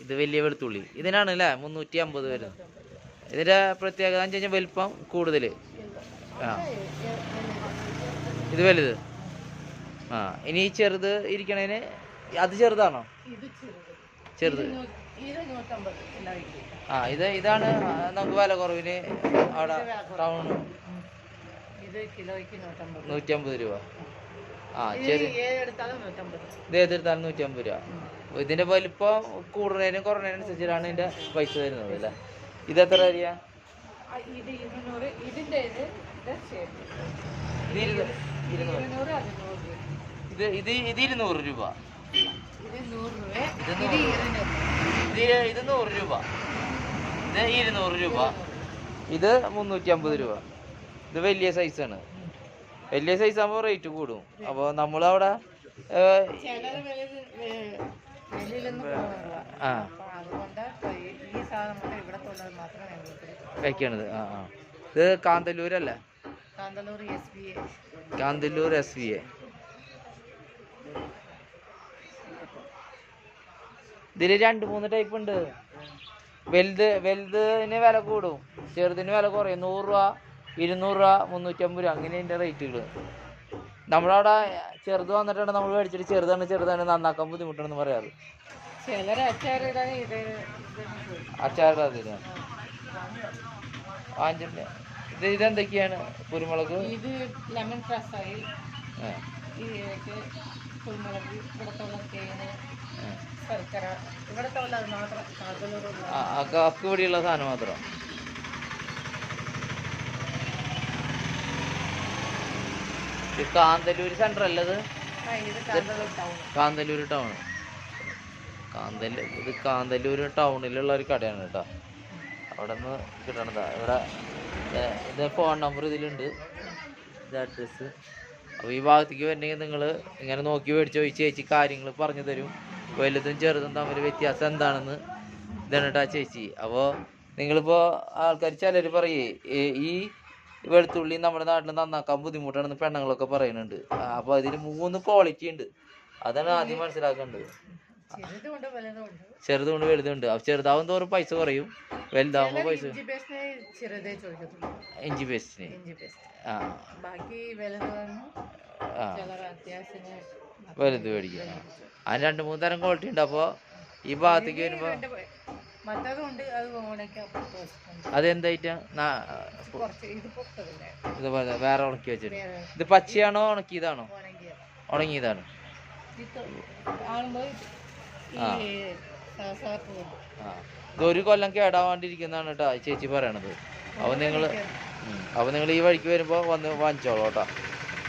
ഇതാ വലിയ വെളുത്തുള്ളി. ഇതിനാണ് അല്ലേ മുന്നൂറ്റി അമ്പത് വരുന്നത്. ഇതിന്റെ പ്രത്യേകത എന്ന് വെച്ച് കഴിഞ്ഞാൽ വലിപ്പം കൂടുതൽ. ആ. ഇത് വലുത്. ആ. ഇനി ഈ ചെറുത് ഇരിക്കണതിന് അത് ചെറുതാണോ? ചെറുത്. ആ ഇത് ഇതാണ് നമുക്ക് വില കുറവിന് അവിടെ ടൗൺ നൂറ്റി അമ്പത് നൂറ്റമ്പത് രൂപ. ആ ചെറിയ ഇത് ഏതെടുത്താലും നൂറ്റമ്പത് രൂപ. ഇതിന്റെ വലിപ്പം കൂടുന്നതിനും കുറഞ്ഞതിനും അനുസരിച്ചിട്ടാണ് ഇതിന്റെ പൈസ വരുന്നത് അല്ലേ? ഇത് എത്ര അറിയാ ഇത് ഇത് ഇത് ഇരുന്നൂറ് രൂപ. ഇത് നൂറ് രൂപ ഇത് ഇരുന്നൂറ്. രൂപ. ഇത് മുന്നൂറ്റി അമ്പത് രൂപ. ഇത് വലിയ സൈസാണ് വലിയ സൈസ് ആകുമ്പോൾ റേറ്റ് കൂടും. അപ്പോൾ നമ്മളവിടെ ആ. വെക്കണത് ആ ആ. ഇത് കാന്തല്ലൂരല്ലേ? കാന്തല്ലൂർ എസ് വി എ ഇതിൽ രണ്ട് മൂന്ന് ടൈപ്പ് ഉണ്ട്. വലുത് വലുതിന് വില കൂടും. ചെറുതിന് വില കുറയും. നൂറ് രൂപ ഇരുന്നൂറ് രൂപ മുന്നൂറ്റമ്പത് രൂപ. അങ്ങനെ അതിന്റെ റേറ്റുകൾ നമ്മളവിടെ ചെറുത് വന്നിട്ടാണ് നമ്മൾ മേടിച്ചിട്ട് ചെറുതാണ് ചെറുതാണ് നന്നാക്കാൻ ബുദ്ധിമുട്ടാണെന്ന് പറയാറ്. അച്ചാറുടെ വാങ്ങിച്ചിട്ടുണ്ട് ഇത് ഇതെന്തൊക്കെയാണ് കുരുമുളക് ഇത് ലെമൺ ഇതിലേക്ക് കുരുമുളക് ഇവിടുത്തെ ഉള്ള തേന് ആ. ശർക്കര ഇവിടുത്തെ ഉള്ളത് മാത്രം കാന്തല്ലൂരുള്ള ആ, ആ കക്ക് പിടിയുള്ള സാധനം മാത്രം ഇത് കാന്തല്ലൂർ സെന്റർ അല്ലത് കാന്തല്ലൂർ ടൗൺ കാന്തല്ലൂർ ഇത് കാന്തല്ലൂർ ടൗണിലുള്ള ഒരു കടയാണ് കേട്ടോ. അവിടെ നിന്ന് കിട്ടണതാ. ഇവിടെ ഇത് ഫോൺ നമ്പർ ഇതിലുണ്ട്. ഇത് അഡ്രസ്സ് അപ്പോൾ ഈ ഭാഗത്തേക്ക് വരണമെങ്കിൽ നിങ്ങൾ ഇങ്ങനെ നോക്കി മേടിച്ച് ചോദിച്ച് ചേച്ചി കാര്യങ്ങൾ പറഞ്ഞു തരും. വലുതും ചെറുതും തമ്മിൽ വ്യത്യാസം എന്താണെന്ന് ഇതാണ് കേട്ടോ ചേച്ചി. അപ്പോൾ നിങ്ങളിപ്പോൾ ആൾക്കാർ ചിലർ പറയേ ഈ വെളുത്തുള്ളി നമ്മുടെ നാട്ടിൽ നന്നാക്കാൻ ബുദ്ധിമുട്ടാണെന്ന് പെണ്ണുങ്ങളൊക്കെ പറയുന്നുണ്ട്. അപ്പോൾ അതിൽ മൂന്ന് ക്വാളിറ്റി ഉണ്ട്. അതാണ് ആദ്യം മനസ്സിലാക്കേണ്ടത്. ചെറുതുകൊണ്ട് വലുതുണ്ട്. അപ്പോൾ ചെറുതാവും തോറും പൈസ കുറയും. വലുതാവുമ്പോൾ പൈസ ഇഞ്ചി പേസ്റ്റിന് ആ. വലുത് മേടിക്കുക അതിന് രണ്ട് മൂന്ന് തരം ക്വാളിറ്റി ഉണ്ട്. അപ്പോൾ ഈ ഭാഗത്തേക്ക് വരുമ്പോൾ മറ്റതും ഉണ്ട് അത് ഉണക്കി അപ്പുറത്ത് വെച്ചിട്ടുണ്ട്. അതെന്തായിട്ടാ? ഇതുപോലെ വേറെ ഉണക്കി വെച്ചിട്ട് ഇത് പച്ചയാണോ ഉണക്കിയതാണോ? ഉണങ്ങിയതാണ്. ഇത് ഒരു കൊല്ലം കേടാവാണ്ടിരിക്കുന്നതാണ് കേട്ടോ ചേച്ചി പറയണത്. അപ്പൊ നിങ്ങൾ അപ്പൊ നിങ്ങൾ ഈ വഴിക്ക് വരുമ്പോ വന്ന് വാങ്ങിച്ചോളൂ കേട്ടോ.